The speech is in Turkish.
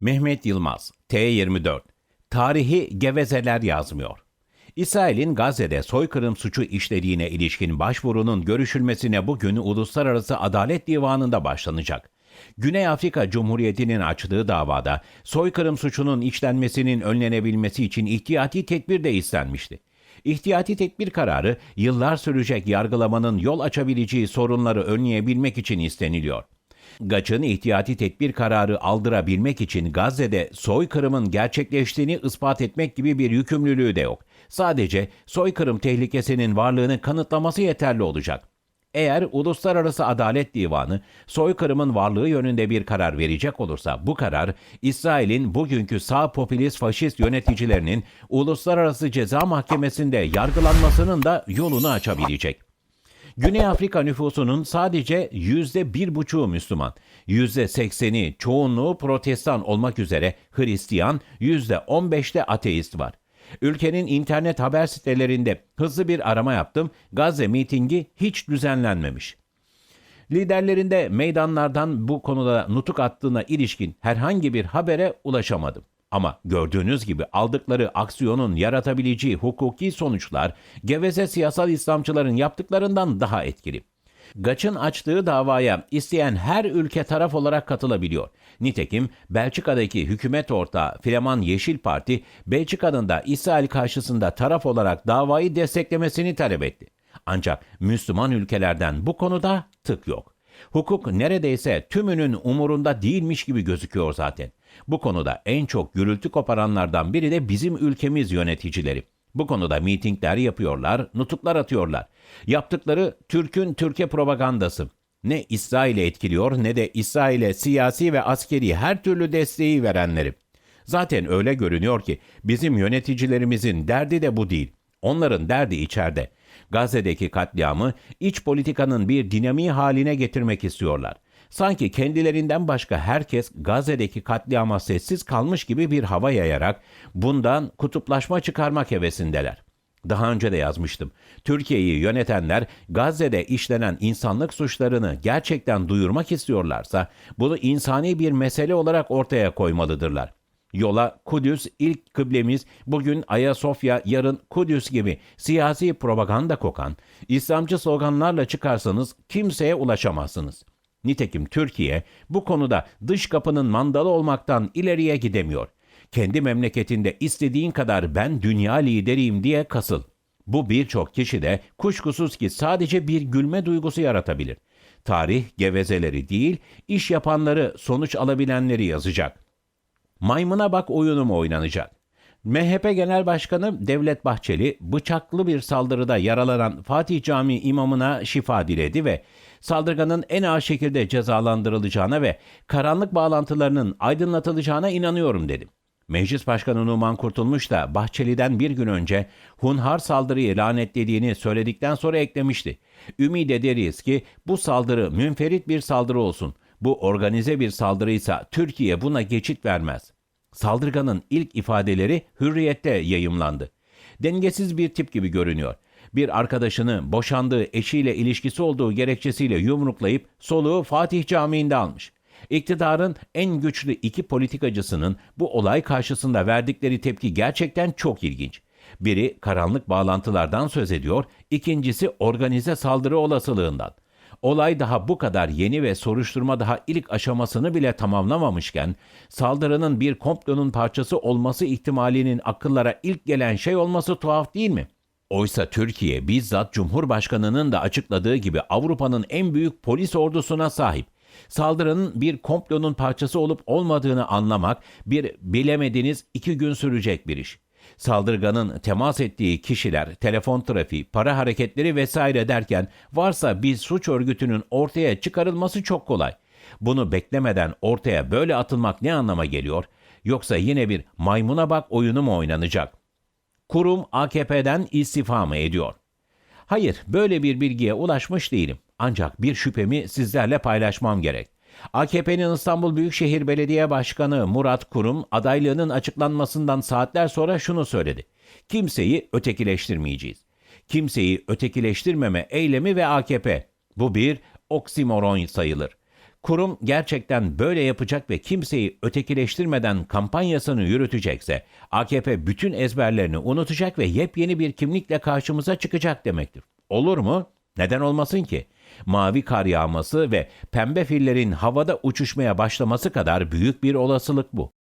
Mehmet Yılmaz, T24. Tarihi gevezeler yazmıyor. İsrail'in Gazze'de soykırım suçu işlediğine ilişkin başvurunun görüşülmesine bugün Uluslararası Adalet Divanı'nda başlanacak. Güney Afrika Cumhuriyeti'nin açtığı davada soykırım suçunun işlenmesinin önlenebilmesi için ihtiyati tedbir de istenmişti. İhtiyati tedbir kararı yıllar sürecek yargılamanın yol açabileceği sorunları önleyebilmek için isteniliyor. Gaç'ın ihtiyati tedbir kararı aldırabilmek için Gazze'de soykırımın gerçekleştiğini ispat etmek gibi bir yükümlülüğü de yok. Sadece soykırım tehlikesinin varlığını kanıtlaması yeterli olacak. Eğer Uluslararası Adalet Divanı soykırımın varlığı yönünde bir karar verecek olursa bu karar İsrail'in bugünkü sağ popülist faşist yöneticilerinin Uluslararası Ceza Mahkemesi'nde yargılanmasının da yolunu açabilecek. Güney Afrika nüfusunun sadece yüzde bir buçuğu Müslüman, yüzde sekseni çoğunluğu protestan olmak üzere Hristiyan, yüzde on beşte ateist var. Ülkenin internet haber sitelerinde hızlı bir arama yaptım. Gazze mitingi hiç düzenlenmemiş. Liderlerinde meydanlardan bu konuda nutuk attığına ilişkin herhangi bir habere ulaşamadım. Ama gördüğünüz gibi aldıkları aksiyonun yaratabileceği hukuki sonuçlar geveze siyasal İslamcıların yaptıklarından daha etkili. Gaç'ın açtığı davaya isteyen her ülke taraf olarak katılabiliyor. Nitekim Belçika'daki hükümet ortağı Fleman Yeşil Parti, Belçika'nın da İsrail karşısında taraf olarak davayı desteklemesini talep etti. Ancak Müslüman ülkelerden bu konuda tık yok. Hukuk neredeyse tümünün umurunda değilmiş gibi gözüküyor zaten. Bu konuda en çok gürültü koparanlardan biri de bizim ülkemiz yöneticileri. Bu konuda mitingler yapıyorlar, nutuklar atıyorlar. Yaptıkları Türk'ün Türkiye propagandası. Ne İsrail'i etkiliyor ne de İsrail'e siyasi ve askeri her türlü desteği verenleri. Zaten öyle görünüyor ki bizim yöneticilerimizin derdi de bu değil. Onların derdi içeride. Gazze'deki katliamı iç politikanın bir dinamiği haline getirmek istiyorlar. Sanki kendilerinden başka herkes Gazze'deki katliama sessiz kalmış gibi bir hava yayarak bundan kutuplaşma çıkarmak hevesindeler. Daha önce de yazmıştım. Türkiye'yi yönetenler Gazze'de işlenen insanlık suçlarını gerçekten duyurmak istiyorlarsa bunu insani bir mesele olarak ortaya koymalıdırlar. Yola Kudüs ilk kıblemiz bugün Ayasofya yarın Kudüs gibi siyasi propaganda kokan İslamcı sloganlarla çıkarsanız kimseye ulaşamazsınız. Nitekim Türkiye bu konuda dış kapının mandalı olmaktan ileriye gidemiyor. Kendi memleketinde istediğin kadar ben dünya lideriyim diye kasıl. Bu birçok kişide kuşkusuz ki sadece bir gülme duygusu yaratabilir. Tarih gevezeleri değil, iş yapanları, sonuç alabilenleri yazacak. Maymuna bak oyunu mu oynanacak? MHP Genel Başkanı Devlet Bahçeli bıçaklı bir saldırıda yaralanan Fatih Camii imamına şifa diledi ve saldırganın en ağır şekilde cezalandırılacağına ve karanlık bağlantılarının aydınlatılacağına inanıyorum dedi. Meclis Başkanı Numan Kurtulmuş da Bahçeli'den bir gün önce hunhar saldırıyı lanetlediğini söyledikten sonra eklemişti. Ümid ederiz ki bu saldırı münferit bir saldırı olsun. Bu organize bir saldırıysa Türkiye buna geçit vermez. Saldırganın ilk ifadeleri hürriyette yayımlandı. Dengesiz bir tip gibi görünüyor. Bir arkadaşını boşandığı eşiyle ilişkisi olduğu gerekçesiyle yumruklayıp soluğu Fatih Camii'nde almış. İktidarın en güçlü iki politikacısının bu olay karşısında verdikleri tepki gerçekten çok ilginç. Biri karanlık bağlantılardan söz ediyor, ikincisi organize saldırı olasılığından. Olay daha bu kadar yeni ve soruşturma daha ilk aşamasını bile tamamlamamışken saldırının bir komplonun parçası olması ihtimalinin akıllara ilk gelen şey olması tuhaf değil mi? Oysa Türkiye bizzat Cumhurbaşkanı'nın da açıkladığı gibi Avrupa'nın en büyük polis ordusuna sahip. Saldırının bir komplonun parçası olup olmadığını anlamak bir bilemediğiniz iki gün sürecek bir iş. Saldırganın temas ettiği kişiler, telefon trafiği, para hareketleri vesaire derken varsa bir suç örgütünün ortaya çıkarılması çok kolay. Bunu beklemeden ortaya böyle atılmak ne anlama geliyor? Yoksa yine bir maymuna bak oyunu mu oynanacak? Kurum AKP'den istifa mı ediyor? Hayır, böyle bir bilgiye ulaşmış değilim. Ancak bir şüphemi sizlerle paylaşmam gerek. AKP'nin İstanbul Büyükşehir Belediye Başkanı Murat Kurum adaylığının açıklanmasından saatler sonra şunu söyledi. Kimseyi ötekileştirmeyeceğiz. Kimseyi ötekileştirmeme eylemi ve AKP. Bu bir oksimoron sayılır. Kurum gerçekten böyle yapacak ve kimseyi ötekileştirmeden kampanyasını yürütecekse AKP bütün ezberlerini unutacak ve yepyeni bir kimlikle karşımıza çıkacak demektir. Olur mu? Neden olmasın ki? Mavi kar yağması ve pembe fillerin havada uçuşmaya başlaması kadar büyük bir olasılık bu.